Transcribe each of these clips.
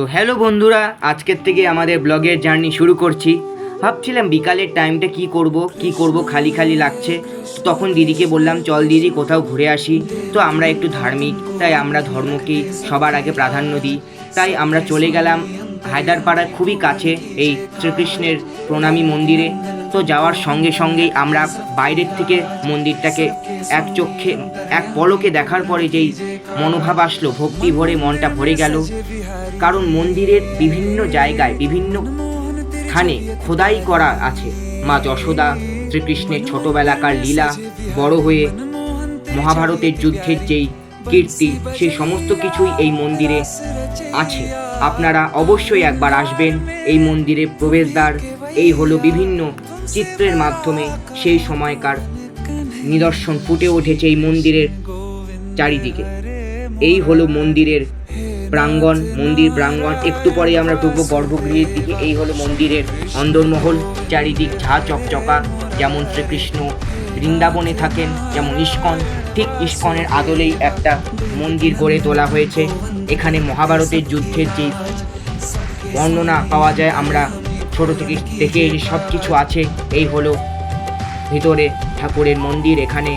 তো হ্যালো বন্ধুরা, আজকের থেকে আমাদের ব্লগের জার্নি শুরু করছি। ভাবছিলাম বিকালের টাইমটা কি করব কি করব, খালি খালি লাগছে। তখন দিদিকে বললাম, চল দিদি, কোথাও ঘুরে আসি। তো আমরা একটু ধার্মিক, তাই আমরা ধর্মকে সবার আগে প্রাধান্য দিই। তাই আমরা চলে গেলাম হায়দারপাড়ার খুবই কাছে, এই শ্রীকৃষ্ণের প্রণামী মন্দিরে। তো যাওয়ার সঙ্গে সঙ্গেই আমরা বাইরের থেকে মন্দিরটাকে এক চোখে, এক পলকে দেখার পরে যেই মনোভাব আসলো, ভক্তি ভরে মনটা ভরে গেল। কারণ মন্দিরের বিভিন্ন জায়গায়, বিভিন্ন স্থানে খোদাই করা আছে। মা যশোদা, শ্রীকৃষ্ণের ছোটবেলাকার লীলা, বড় হয়ে মহাভারতের যুদ্ধের যেই কীর্তি সেই সমস্ত কিছুই এই মন্দিরে আছে। আপনারা অবশ্যই একবার আসবেন এই মন্দিরে প্রবেশদ্বার। এই হলো বিভিন্ন চিত্রের মাধ্যমে সেই সময়কার নিদর্শন, ফুটে উঠেছে এই মন্দিরের চারিদিকে। এই হলো মন্দিরের প্রাঙ্গণ, মন্দির প্রাঙ্গণ। একটু পরে আমরা ঢুকবো গর্ভগৃহের দিকে। এই হলো মন্দিরের অন্দরমহল, চারিদিক ঝা চকচকা। যেমন শ্রীকৃষ্ণ বৃন্দাবনে থাকেন, যেমন ইস্কন, ঠিক ইস্কনের আদলেই একটা মন্দির গড়ে তোলা হয়েছে। এখানে মহাভারতের যুদ্ধের যে বর্ণনা পাওয়া যায়, আমরা ছোট থেকে দেখে সব কিছু আছে। এই হলো ভিতরে ঠাকুরের মন্দির, এখানে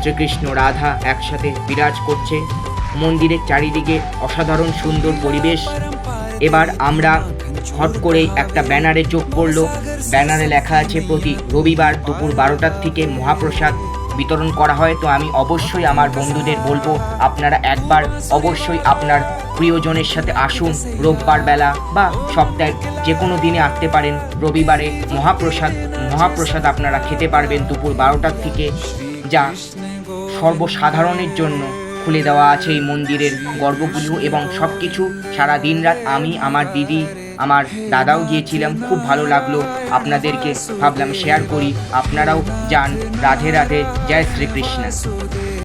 শ্রীকৃষ্ণ রাধা একসাথে বিরাজ করছে। মন্দিরের চারিদিকে অসাধারণ সুন্দর পরিবেশ। এবার আমরা হট করে একটা ব্যানারে চোখ পড়ল ব্যানারে লেখা আছে, প্রতি রবিবার দুপুর বারোটার থেকে মহাপ্রসাদ বিতরণ করা হয়। তো আমি অবশ্যই আমার বন্ধুদের বলব, আপনারা একবার অবশ্যই আপনার প্রিয়জনের সাথে আসুন রোববার বেলা বা সপ্তাহে যে কোনো দিনে আসতে পারেন। রবিবারে মহাপ্রসাদ মহাপ্রসাদ আপনারা খেতে পারবেন দুপুর বারোটার থেকে যা সর্বসাধারণের জন্য খুলে দেওয়া আছে এই মন্দিরের গর্ভগৃহ এবং সব কিছু সারা দিন রাত আমি, আমার দিদি আমার দাদাও গিয়েছিলাম, খুব ভালো লাগল আপনাদেরকে, ভাবলাম শেয়ার করি। আপনারাও যান, রাধে রাধে, জয় শ্রীকৃষ্ণ।